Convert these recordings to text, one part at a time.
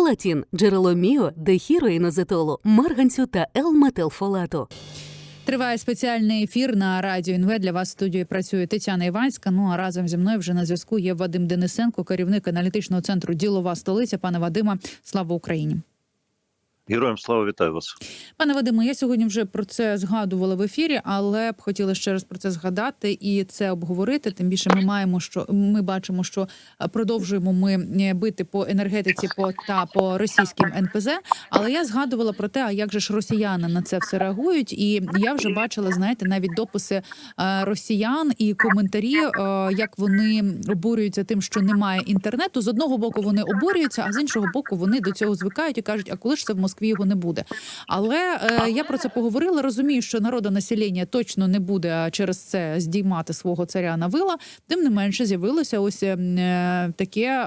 Фолатін – джерело міо, дехіроїнозетолу, марганцю та Л-метилфолату. Триває спеціальний ефір на радіо НВ. Для вас в студії працює Тетяна Іванська. Ну а разом зі мною вже на зв'язку є Вадим Денисенко, керівник аналітичного центру Ділова столиця. Пане Вадима, слава Україні. Героям слава вітаю вас. Пане Вадиме, я сьогодні вже про це згадувала в ефірі, але б хотіла ще раз про це згадати і це обговорити. Тим більше ми маємо, що ми бачимо, що е, продовжуємо ми е, бити по енергетиці по та по російським НПЗ. Але я згадувала про те, а як же ж росіяни на це все реагують, і я вже бачила, знаєте, навіть дописи е, росіян і коментарі, як вони обурюються тим, що немає інтернету. З одного боку вони обурюються, а з іншого боку, вони до цього звикають і кажуть, а коли ж це в Москві його не буде. Але е, я про це поговорила. Розумію, що народонаселення точно не буде через це здіймати свого царя на вила. Тим не менше, з'явилося ось е, таке е,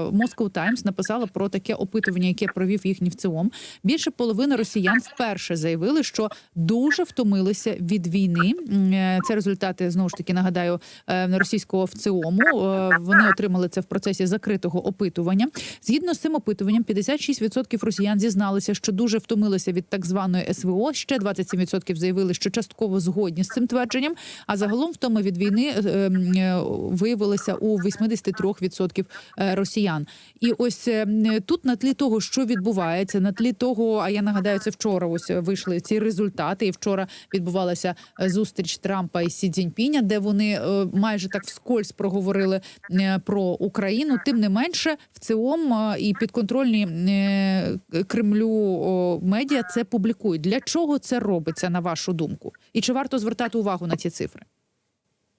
Moscow Times написала про таке опитування, яке провів їхній ВЦИОМ. Більше половини росіян вперше заявили, що дуже втомилися від війни. Е, Це результати знову ж таки нагадаю е, російського ВЦИОМу. Е, Вони отримали це в процесі закритого опитування. Згідно з цим опитуванням, 56% росіян зізналися, що дуже втомилися від так званої СВО. Ще 27% заявили, що частково згодні з цим твердженням. А загалом втома від війни е, е, виявилася у 83% е, росіян. І ось е, тут на тлі того, що відбувається, на тлі того, а я нагадаю, це вчора ось вийшли ці результати. І вчора відбувалася е, зустріч Трампа і Сі Цзіньпіня, де вони е, майже так вскользь проговорили е, про Україну. Тим не менше, в ЦИОМ е, і підконтрольні е, Кремлю о, медіа це публікують. Для чого це робиться, на вашу думку? І чи варто звертати увагу на ці цифри?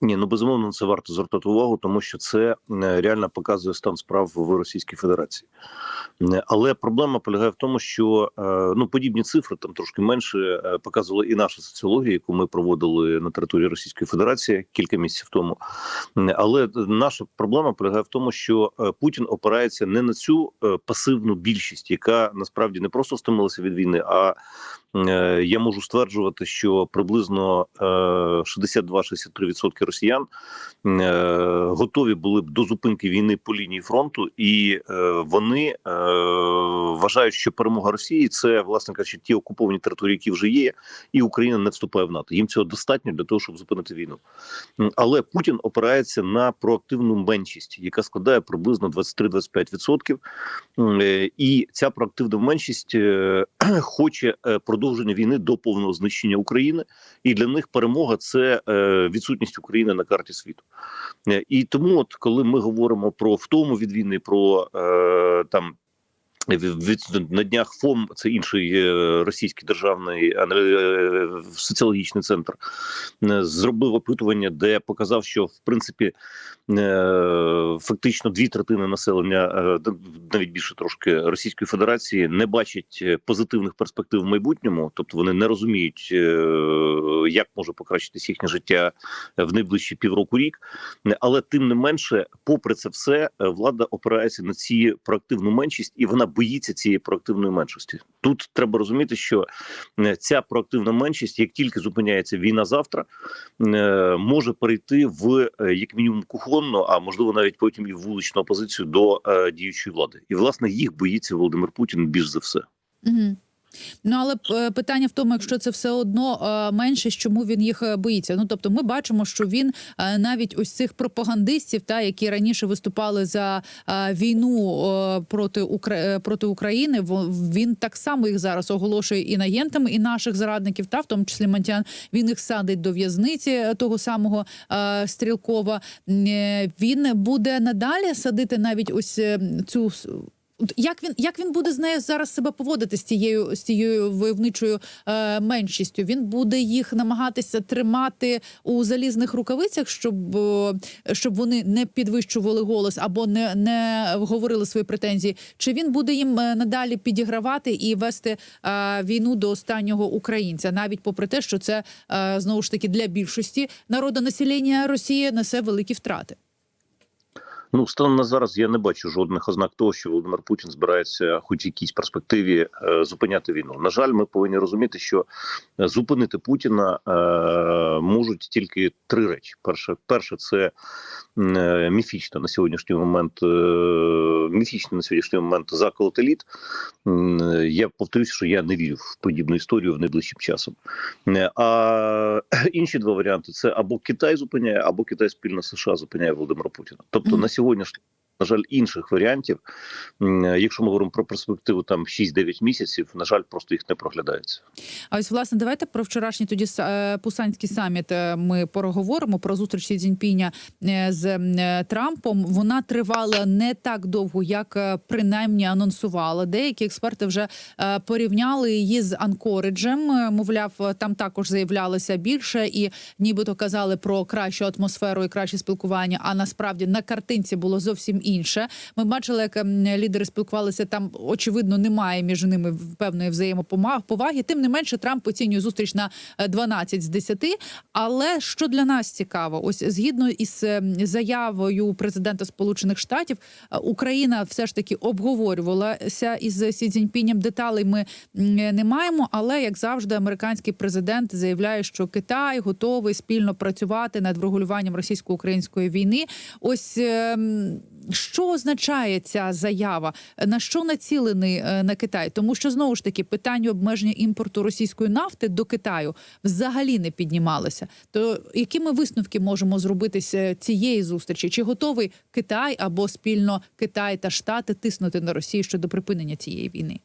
Ні, ну безумовно, це варто звертати увагу, тому що це е, реально показує стан справ в Російській Федерації. Е, Але проблема полягає в тому, що е, ну подібні цифри там трошки менше показувала і наша соціологія, яку ми проводили на території Російської Федерації кілька місяців тому. Але наша проблема полягає в тому, що Путін опирається не на цю пасивну більшість, яка насправді не просто стомилася від війни, а я можу стверджувати, що приблизно е, 62-63% росіян е, готові були б до зупинки війни по лінії фронту, і е, вони е, вважають, що перемога Росії це власне кажучи, ті окуповані території, які вже є, і Україна не вступає в НАТО. Їм цього достатньо для того, щоб зупинити війну. Але Путін опирається на проактивну меншість, яка складає приблизно 23-25%. М, е, І ця проактивна меншість е, хоче е, продовження війни до повного знищення України, і для них перемога це е, відсутність України на карті світу. Е, І тому, от коли ми говоримо про втому від війни, про е, там. На днях ФОМ це інший е, російський державний е, соціологічний центр е, зробив опитування, де показав, що в принципі е, фактично дві третини населення, е, навіть більше трошки Російської Федерації, не бачать е, позитивних перспектив в майбутньому, тобто вони не розуміють, е, як може покращитись їхнє життя в найближчі півроку рік. Але тим не менше, попри це все, е, влада опирається на ці проактивну меншість, і вона боїться цієї проактивної меншості. Тут треба розуміти, що е, ця проактивна меншість, як тільки зупиняється війна завтра, е, може перейти в е, як мінімум кухонну, а можливо навіть потім і в вуличну опозицію до діючої влади. І власне їх боїться Володимир Путін більш за все. Угу. Ну але е, питання в тому, якщо це все одно е, менше, чому він їх е, боїться. Ну тобто, ми бачимо, що він навіть ось цих пропагандистів, та які раніше виступали за війну проти Укра... е, проти України, він так само їх зараз оголошує і агентами, і наших зрадників, та в тому числі Мантян. Він їх садить до в'язниці того самого Стрілкова. Він буде надалі садити навіть ось цю Як він як він буде з нею зараз себе поводити з тією з тією войовничою е, меншістю? Він буде їх намагатися тримати у залізних рукавицях, щоб е, щоб вони не підвищували голос або не, не говорили свої претензії. Чи він буде їм е, надалі підігравати і вести е, війну до останнього українця, навіть попри те, що це е, знову ж таки для більшості народонаселення Росії несе великі втрати? Ну, станом на зараз я не бачу жодних ознак того, що Володимир Путін збирається, хоч якійсь перспективі, е, зупиняти війну. На жаль, ми повинні розуміти, що е, зупинити Путіна е, можуть тільки три речі: перше, перше, це е, міфічна на сьогоднішній момент, міфічна на сьогоднішній момент заколот еліт. Е, Я повторюсь, що я не вірю в подібну історію в найближчим часом. А інші два варіанти: це або Китай зупиняє, або Китай спільно з США зупиняє Володимира Путіна. Тобто на сьогоднішній на жаль, інших варіантів, якщо ми говоримо про перспективу там 6-9 місяців, на жаль, просто їх не проглядається. А ось власне давайте про вчорашній тоді е, пусанський саміт е, ми поговоримо про зустріч Сі Цзіньпіня е, з Трампом. Вона тривала не так довго, як принаймні анонсувала. Деякі експерти вже порівняли її з Анкориджем. Мовляв, там також заявлялося більше, і нібито казали про кращу атмосферу і краще спілкування. А насправді на картинці було зовсім інше. Ми бачили, як ем, лідери спілкувалися там. Очевидно, немає між ними певної взаємоповаги. Тим не менше, Трамп оцінює зустріч на е, 12 з 10. Але що для нас цікаво, ось згідно із ем, заявою президента Сполучених Штатів, е, Україна все ж таки обговорювалася із Сі Цзіньпінем. Деталей ми не маємо. Але як завжди, американський президент заявляє, що Китай готовий спільно працювати над врегулюванням російсько-української війни. Ось ем, що означає ця заява? На що націлений е, на Китай? Тому що знову ж таки питання обмеження імпорту російської нафти до Китаю взагалі не піднімалося. То які ми висновки можемо зробити з цієї зустрічі? Чи готовий Китай або спільно Китай та Штати тиснути на Росію щодо припинення цієї війни?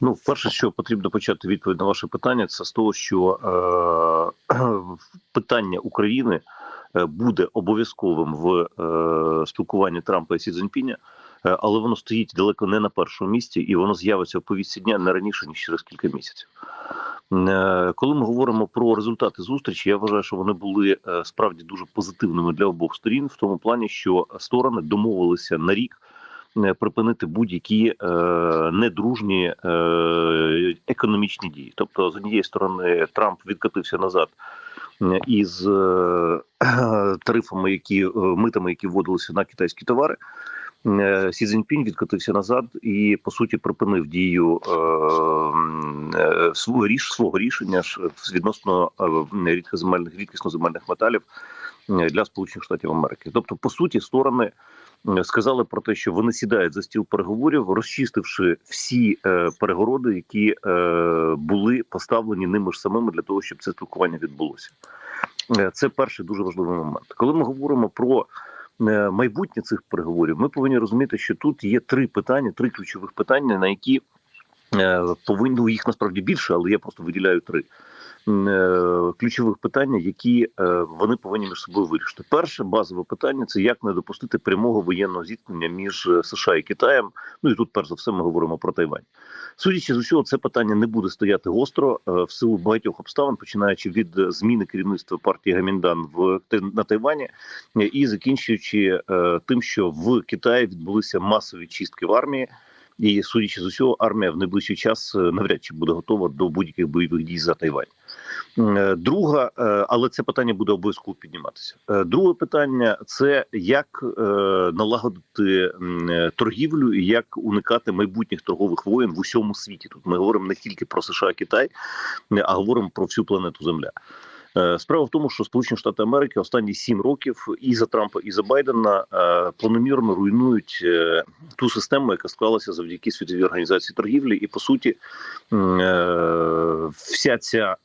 Ну, перше, що потрібно почати відповідь на ваше питання, це з того, що е, питання України буде обов'язковим в е, спілкуванні Трампа і Сі Цзіньпіня, е, але воно стоїть далеко не на першому місці, і воно з'явиться в повістці дня не раніше ніж через кілька місяців. Е, Коли ми говоримо про результати зустрічі, я вважаю, що вони були е, справді дуже позитивними для обох сторін, в тому плані, що сторони домовилися на рік е, припинити будь-які е, недружні е, економічні дії. Тобто, з однієї сторони, Трамп відкатився назад е, із е, тарифами, які е, митами, які вводилися на китайські товари. Е, Сі Цзіньпінь відкотився назад і по суті припинив дію е, е, свого ріш свого рішення відносно рідкоземельних рідкісноземельних металів для Сполучених Штатів Америки. Тобто, по суті, сторони сказали про те, що вони сідають за стіл переговорів, розчистивши всі е, перегороди, які е, були поставлені ними ж самими для того, щоб це спілкування відбулося. Е, Це перший дуже важливий момент. Коли ми говоримо про е, майбутнє цих переговорів, ми повинні розуміти, що тут є три питання, три ключових питання, на які е, повинні їх насправді більше, але я просто виділяю три. Е, Ключових питання, які е, вони повинні між собою вирішити. Перше базове питання це як не допустити прямого воєнного зіткнення між е, США і Китаєм. Ну і тут, перш за все, ми говоримо про Тайвань. Судячи з усього, це питання не буде стояти гостро в силу багатьох обставин, починаючи від зміни керівництва партії Гаміндан в на Тайвані і закінчуючи тим, що в Китаї відбулися масові чистки в армії. І судячи з усього, армія в найближчий час навряд чи буде готова до будь-яких бойових дій за Тайвань. Е, Друга, е, але це питання буде обов'язково підніматися. Е, Друге питання це як налагодити торгівлю і як уникати майбутніх торгових воєн в усьому світі. Тут ми говоримо не тільки про США, Китай, е, а говоримо про всю планету Земля. Е, Справа в тому, що Сполучені Штати Америки останні сім років і за Трампа, і за Байдена е, планомірно руйнують е, ту систему, яка склалася завдяки світовій організації торгівлі, і по суті, вся ця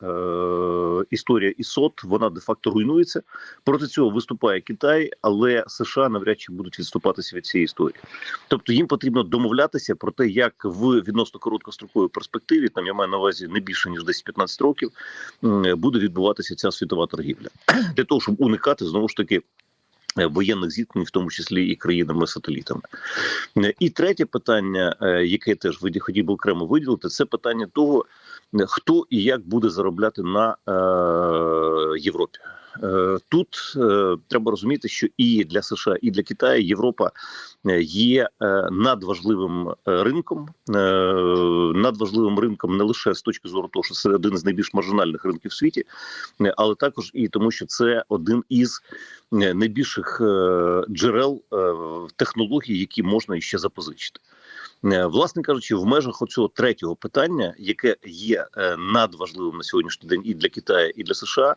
історія ІСОТ, вона де факто руйнується. Проти цього виступає Китай, але США навряд чи будуть відступатися від цієї історії. Тобто їм потрібно домовлятися про те, як в відносно короткостроковій перспективі, там я маю на увазі не більше ніж 10-15 років, буде відбуватися ця світова торгівля для того, щоб уникати знову ж таки. е, Воєнних зіткнень, в тому числі і країнами-сателітами, Е, і третє питання, е, яке теж виді- хотів би окремо виділити, це питання того, хто і як буде заробляти на е, Європі. Е, Тут е, треба розуміти, що і для США, і для Китаю Європа е, є надважливим ринком, надважливим ринком не лише з точки зору того, що це один з найбільш маржинальних ринків в світі, але також і тому, що це один із найбільших джерел технологій, які можна іще запозичити. Е, Власне кажучи, в межах оцього третього питання, яке є е, надважливим на сьогоднішній день і для Китаю, і для США,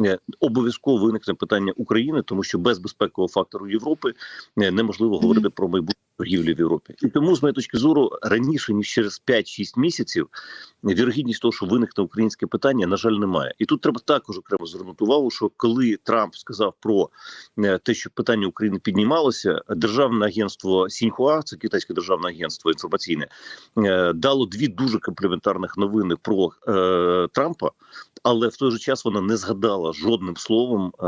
е, обов'язково виникне питання України, тому що без безпекового фактору Європи неможливо говорити про майбутнє торгівлі в Європі. І тому, з моєї точки зору, раніше ніж через 5-6 місяців, вірогідність того, що виникне українське питання, на жаль, немає. І тут треба також окремо звернути увагу, що коли Трамп сказав про е, те, що питання України піднімалося, державне агентство Сіньхуа, це китайське державне агентство інформаційне, е, дало дві дуже комплементарних новини про е, Трампа, але в той же час вона не згадала жодним словом е,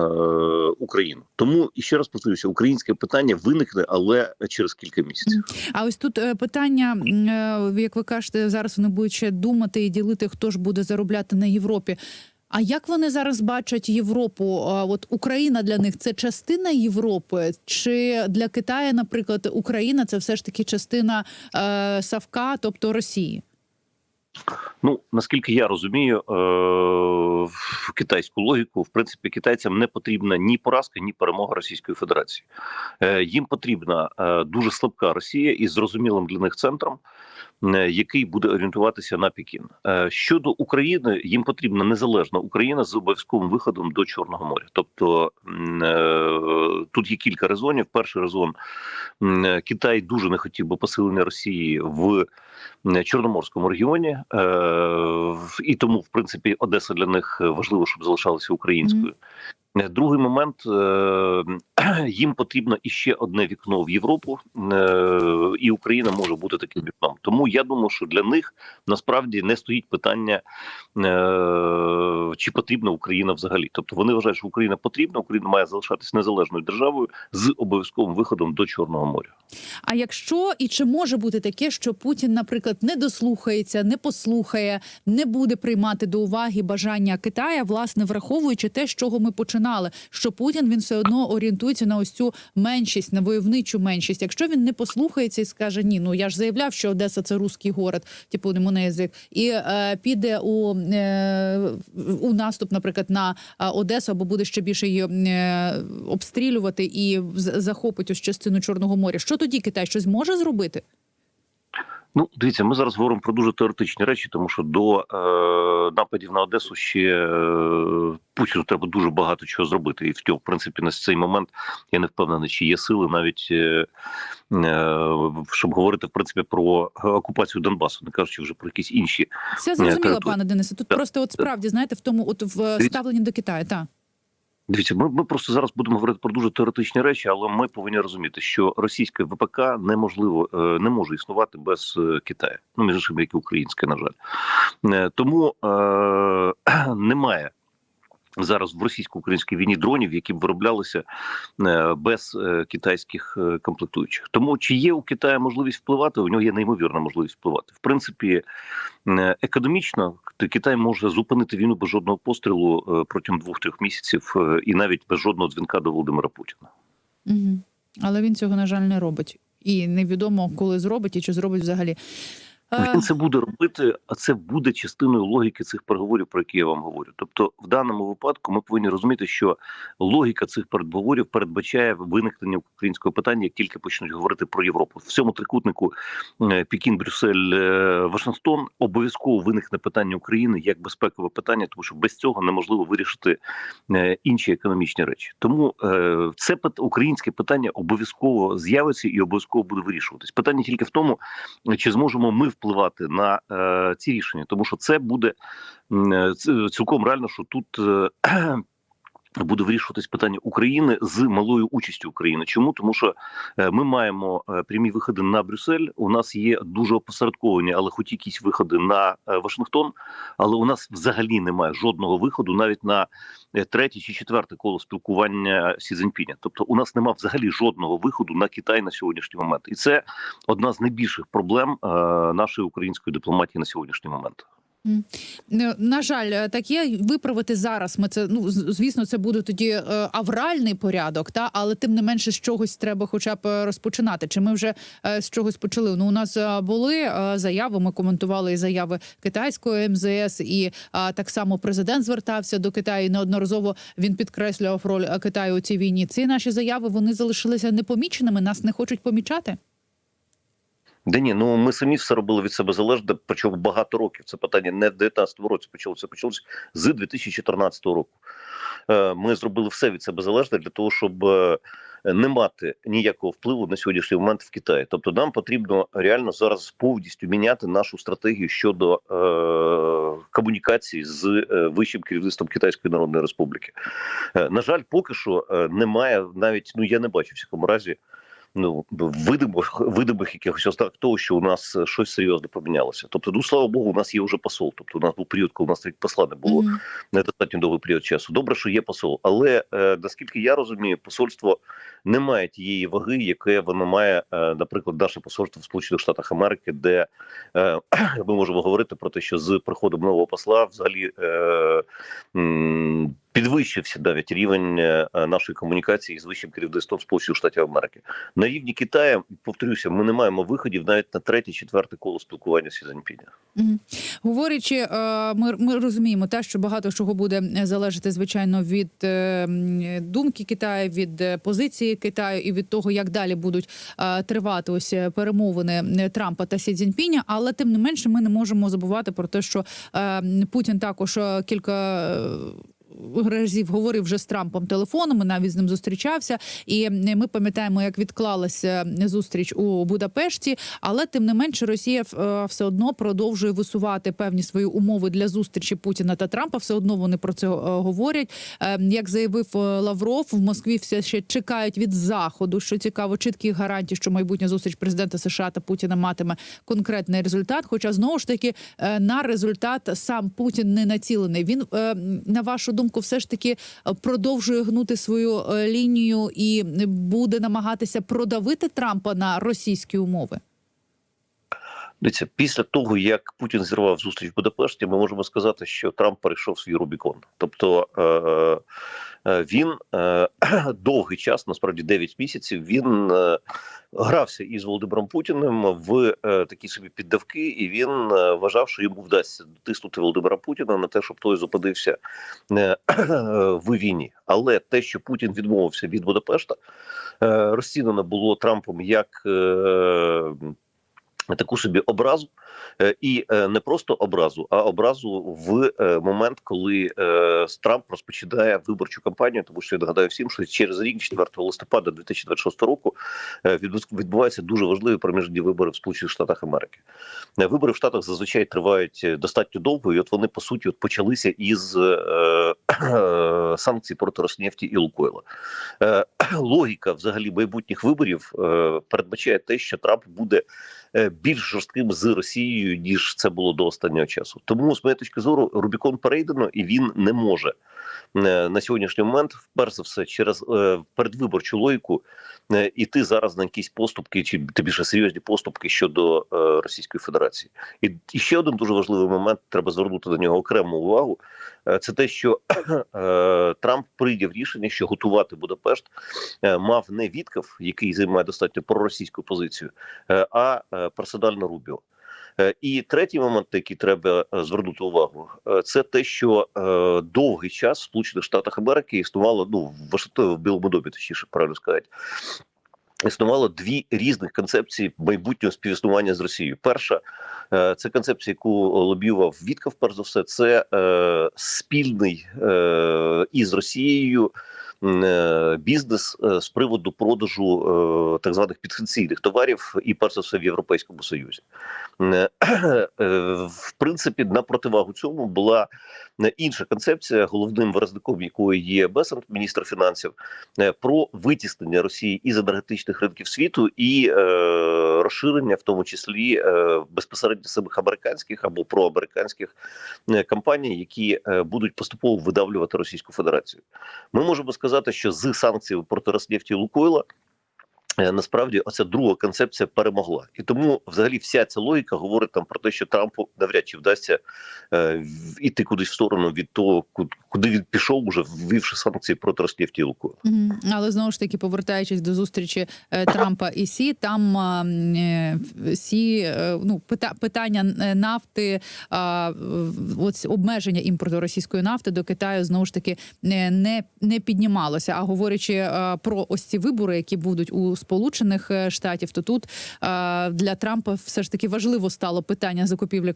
Україну. Тому і ще раз повторюся, українське питання виникне, але через кілька місяців. А ось тут е, питання, е, як ви кажете, зараз вони будуть ще думати і ділити, хто ж буде заробляти на Європі. А як вони зараз бачать Європу? От Україна для них це частина Європи, чи для Китаю, наприклад, Україна це все ж таки частина е, Савка, тобто Росії? Ну наскільки я розумію, е, в китайську логіку, в принципі, китайцям не потрібна ні поразка, ні перемога Російської Федерації. Е, Їм потрібна е, дуже слабка Росія із зрозумілим для них центром, який буде орієнтуватися на Пекін. Е, Щодо України, їм потрібна незалежна Україна з обов'язковим виходом до Чорного моря. Тобто е, тут є кілька резонів. Перший резон е, Китай дуже не хотів би посилення Росії в Чорноморському регіоні, е, і тому, в принципі, Одеса для них важливо, щоб залишалася українською. Е, Другий момент е, їм потрібно іще одне вікно в Європу, е, і Україна може бути таким вікном. Тому я думаю, що для них насправді не стоїть питання, е, чи потрібна Україна взагалі. Тобто вони вважають, що Україна потрібна, Україна має залишатись незалежною державою з обов'язковим виходом до Чорного моря. А якщо і чи може бути таке, що Путін, наприклад, не дослухається, не послухає, не буде приймати до уваги бажання Китая, власне, враховуючи те, з чого ми починали, що Путін він все одно орієнтується на ось цю меншість, на войовничу меншість. Якщо він не послухається і скаже ні, ну я ж заявляв, що Одеса це руський город, типу не язик, і е, піде у, е, у наступ, наприклад, на е, Одесу, або буде ще більше її е, обстрілювати і захопить ось частину Чорного моря. Що тоді Китай щось може зробити? Ну, дивіться, ми зараз говоримо про дуже теоретичні речі, тому що до е, нападів на Одесу ще е, Путіну треба дуже багато чого зробити. І в цьому, в принципі, на цей момент я не впевнений, чи є сили навіть е, е, щоб говорити в принципі про окупацію Донбасу, не кажучи вже про якісь інші. Все зрозуміло, територія. пане Денисе. Тут Так. просто от справді знаєте, в тому, от в ставленні до Китаю, так. Дивіться, ми, ми просто зараз будемо говорити про дуже теоретичні речі, але ми повинні розуміти, що російське ВПК неможливо е, не може існувати без е, Китаю. Ну між іншим, як і українське, на жаль. Е, Тому е, немає. Зараз в російсько-українській війні дронів, які б вироблялися е, без е, китайських е, комплектуючих. Тому чи є у Китаю можливість впливати? У нього є неймовірна можливість впливати. В принципі, економічно Китай може зупинити війну без жодного пострілу протягом двох-трьох місяців, і навіть без жодного дзвінка до Володимира Путіна. Але він цього, на жаль, не робить. І невідомо, коли зробить і чи зробить взагалі. Е, Він це буде робити, а це буде частиною логіки цих переговорів, про які я вам говорю. Тобто, в даному випадку ми повинні розуміти, що логіка цих переговорів передбачає виникнення українського питання, як тільки почнуть говорити про Європу. В цьому трикутнику е, Пекін, Брюссель, е, Вашингтон обов'язково виникне питання України як безпекове питання, тому що без цього неможливо вирішити е, інші економічні речі. Тому е, це українське питання обов'язково з'явиться і обов'язково буде вирішуватись. Питання тільки в тому, чи зможемо ми впливати на е, ці рішення, тому що це буде е, цілком реально, що тут. Буде вирішуватись питання України з малою участю України. Чому тому, що е, ми маємо е, прямі виходи на Брюссель. У нас є дуже опосередковані, але хоч якісь виходи на е, Вашингтон. Але у нас взагалі немає жодного виходу, навіть на третє чи четверте коло спілкування Сі Цзіньпіня. Тобто, у нас немає взагалі жодного виходу на Китай на сьогоднішній момент, і це одна з найбільших проблем нашої української дипломатії на сьогоднішній момент. Е, На жаль, е, так є виправити зараз. Ми це ну звісно, це буде тоді е, авральний порядок, та але тим не менше з чогось треба, хоча б е, розпочинати. Чи ми вже з чогось почали? Ну у нас були заяви. Ми коментували і заяви китайської МЗС, і так само президент звертався до Китаю. Неодноразово він підкреслював роль Китаю у цій війні. Ці наші заяви вони залишилися непоміченими. Нас не хочуть помічати. Да ні, ну ми самі все робили від себе залежне, причому багато років. Це питання не в 19-му році почалося, почалося з 2014 року. Е, Ми зробили все від себе залежне для того, щоб е, не мати ніякого впливу на сьогоднішній момент в Китаї. Тобто, нам потрібно реально зараз повністю міняти нашу стратегію щодо е, комунікації з е, вищим керівництвом Китайської Народної Республіки. На жаль, поки що немає навіть ну я не бачу в всякому разі ну видимих видимих якихось ознак того, що у нас е, щось серйозно помінялося. Тобто, ну слава Богу, у нас є вже посол. Тобто, у нас був період, коли у нас навіть посла не було Мгм. недостатньо довгий період часу. Добре, що є посол, але е, наскільки я розумію, посольство не має тієї ваги, яке воно має, е, наприклад, наше посольство в Сполучених Штатах Америки, де е, ми можемо говорити про те, що з приходом нового посла взагалі. Е, Підвищився навіть рівень нашої комунікації з вищим керівництвом Сполучених Штатів Америки на рівні Китаю. Повторюся, ми не маємо виходів навіть на третє, четверте коло спілкування з Сі Цзіньпіня. Говорячи, ми, ми розуміємо те, що багато чого буде залежати, звичайно, від думки Китаю, від е, Китаю і від того, як далі будуть е, тривати ось е, перемовини е, Трампа та Сі Цзіньпіня. Але тим не менше, ми не можемо забувати про те, що Путін також кілька. Разів говорив вже з Трампом телефоном, навіть з ним зустрічався, і ми пам'ятаємо, як відклалася зустріч у Будапешті. Але тим не менше, Росія е, все одно продовжує висувати певні свої умови для зустрічі Путіна та Трампа. Все одно вони про це е, говорять. Е, Як заявив Лавров, в Москві все ще чекають від заходу. Що цікаво, чітких гарантій, що майбутня зустріч президента США та Путіна матиме конкретний результат. Хоча знову ж таки на результат сам Путін не націлений. Він на вашу думку, все ж таки е, продовжує гнути свою е, лінію і буде намагатися продавити Трампа на російські умови. Дивіться, після того як Путін зірвав зустріч в Будапешті, ми можемо сказати, що Трамп перейшов свій Рубікон. Тобто е, е, він е, довгий час, насправді 9 місяців, він грався із Володимиром Путіним в такі собі піддавки, і він вважав, що йому вдасться дотиснути Володимира Путіна на те, щоб той зупинився в війні. Але те, що Путін відмовився від Будапешта, розцінено було Трампом як. Таку собі образу, е, і е, не просто образу, а образу в е, момент, коли Трамп розпочинає виборчу кампанію, тому що я нагадаю всім, що через рік, 4 листопада 2026 року, відбу- відбуваються дуже важливі проміжні вибори в Сполучених Штатах Америки. Вибори в Штатах зазвичай тривають достатньо довго, і от вони по суті от почалися із санкцій проти Роснефті і Лукойла. Логіка взагалі майбутніх виборів передбачає те, що Трамп буде більш жорстким з Росією ніж це було до останнього часу. Тому з моєї точки зору Рубікон перейдено, і він не може е, на сьогоднішній момент, перш за все, через е, передвиборчу логіку е, іти зараз на якісь поступки, чи тим більше серйозні поступки щодо е, Російської Федерації. І, ще один дуже важливий момент, треба звернути на нього окрему увагу. е, Це те, що е, Трамп прийняв рішення, що готувати Будапешт е, мав не Вітков, який займає достатньо проросійську позицію, е, а е, персонально Рубіо. Е, І третій момент, на який треба е, звернути увагу, е, це те, що е, довгий час в Сполучених Штатах Америки існувало ну в Вашингтоні, Білому домі, точніше правильно сказати. Існувало дві різних концепції майбутнього співіснування з Росією. Перша е, це концепція, яку лобіював Вітков, перш за все, це е, спільний е, із Росією е, бізнес е, з приводу продажу е, так званих підсанкційних товарів, і перш за все в Європейському Союзі. Е, е, В принципі, на противагу цьому була е, інша концепція, головним виразником якої є Бесант, міністр фінансів, е, про витіснення Росії із енергетичних ринків світу і е, розширення, в тому числі е, безпосередньо самих американських або проамериканських е, компаній, які е, будуть поступово видавлювати Російську Федерацію. Ми можемо сказати, що з санкцій проти Роснефті і Лукойла. е, насправді оця друга концепція перемогла. І тому, взагалі, вся ця логіка говорить там про те, що Трампу навряд чи вдасться е, іти кудись в сторону від того, куди він пішов, уже ввівши санкції проти Роснефті і Лукою. Але знову ж таки, повертаючись до зустрічі е, Трампа і Сі, там м, е, е, ну пита- питання нафти, от обмеження імпорту російської нафти до Китаю знову ж таки не, не, піднімалося. А говорячи про ось ці вибори, які будуть у Сполучених Штатів, то тут для Трампа все ж таки важливо стало питання закупівлі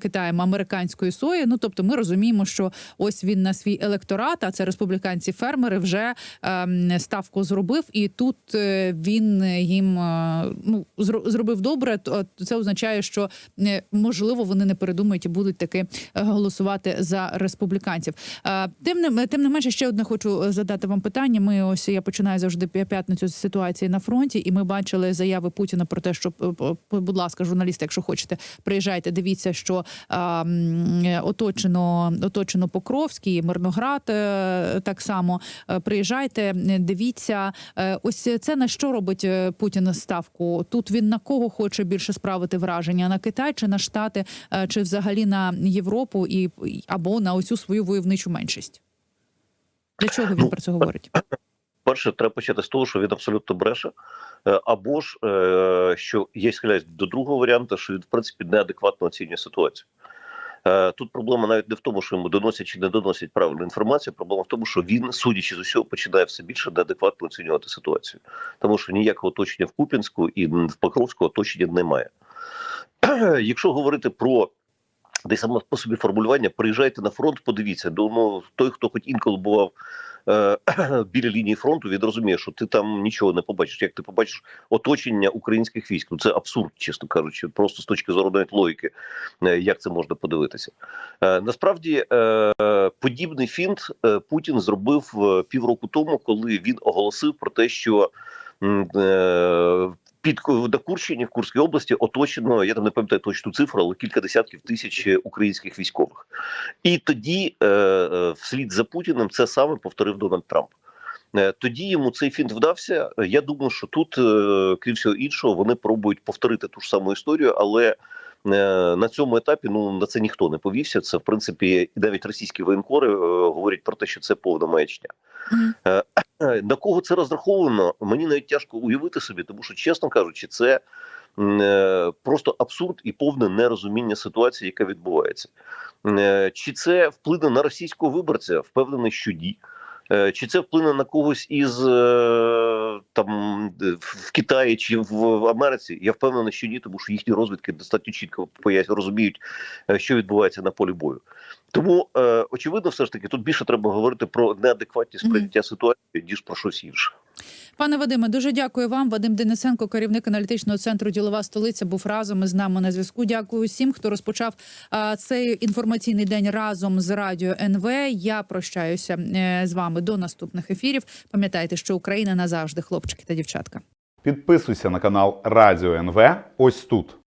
Китаєм американської сої. Ну тобто, ми розуміємо, що ось він на свій електорат, а це республіканці-фермери, вже ем, ставку зробив, і тут е, він їм е, ну зро- зробив добре. Це означає, що е, можливо вони не передумають і будуть таки голосувати за республіканців. Тим не тим не менше, ще одне хочу задати вам питання. Ми ось я починаю завжди п'я- п'ятницю з ситуації на фронті, і ми бачили заяви Путіна про те, що будь ласка, журналісти, якщо хочете, приїжджайте, дивіться, що е, оточено оточено Покровський, Мирноград. е, Так само Е, приїжджайте, дивіться. Е, Ось це на що робить Путін ставку? Тут він на кого хоче більше справити враження? На Китай чи на Штати, чи взагалі на Європу і або на оцю свою войовничу меншість? Для чого він Ну, про це говорить? Перше, треба почати з того, що він абсолютно бреше, або ж що я схиляюсь до другого варіанту, що він в принципі неадекватно оцінює ситуацію. Е, Тут проблема навіть не в тому, що йому доносять чи не доносять правильну інформацію. Проблема в тому, що він, судячи з усього, починає все більше неадекватно оцінювати ситуацію, тому що ніякого оточення в Купінську і в Покровську оточення немає. Якщо говорити про десь саме по собі формулювання, приїжджайте на фронт, подивіться. Ну, ну, той, хто хоч інколи бував е, біля лінії фронту, він розуміє, що ти там нічого не побачиш. Як ти побачиш оточення українських військ, ну це абсурд, чесно кажучи, просто з точки зору навіть логіки, е, як це можна подивитися. Е, насправді, е, подібний фінт е, Путін зробив е, півроку тому, коли він оголосив про те, що. Під на Курщині в Курській області оточено, я там не пам'ятаю точну цифру, але кілька десятків тисяч українських військових. І тоді, е, е, вслід за Путіним, це саме повторив Дональд Трамп. Е, Тоді йому цей фінт вдався. Я думаю, що тут, е, крім всього іншого, вони пробують повторити ту ж саму історію, але на цьому етапі ну на це ніхто не повівся. Це в принципі навіть російські воєнкори говорять про те, що це повна маячня. Мгм. Е, На кого це розраховано? Мені навіть тяжко уявити собі, тому що, чесно кажучи, це е, просто абсурд і повне нерозуміння ситуації, яка відбувається. Е, Чи це вплине на російського виборця? Впевнений, що ні. Е, Чи це вплине на когось із е, там в Китаї чи в Америці? Я впевнений, що ні, тому що їхні розвідки достатньо чітко розуміють, е, що відбувається на полі бою. Тому е, очевидно, все ж таки, тут більше треба говорити про неадекватність прийняття ситуації ніж про щось інше. Пане Вадиме, дуже дякую вам. Вадим Денисенко, керівник аналітичного центру Ділова столиця, був разом із нами на зв'язку. Дякую всім, хто розпочав цей інформаційний день разом з радіо НВ. Я прощаюся е, з вами до наступних ефірів. Пам'ятайте, що Україна назавжди, хлопчики та дівчатка. Підписуйся на канал Радіо НВ ось тут.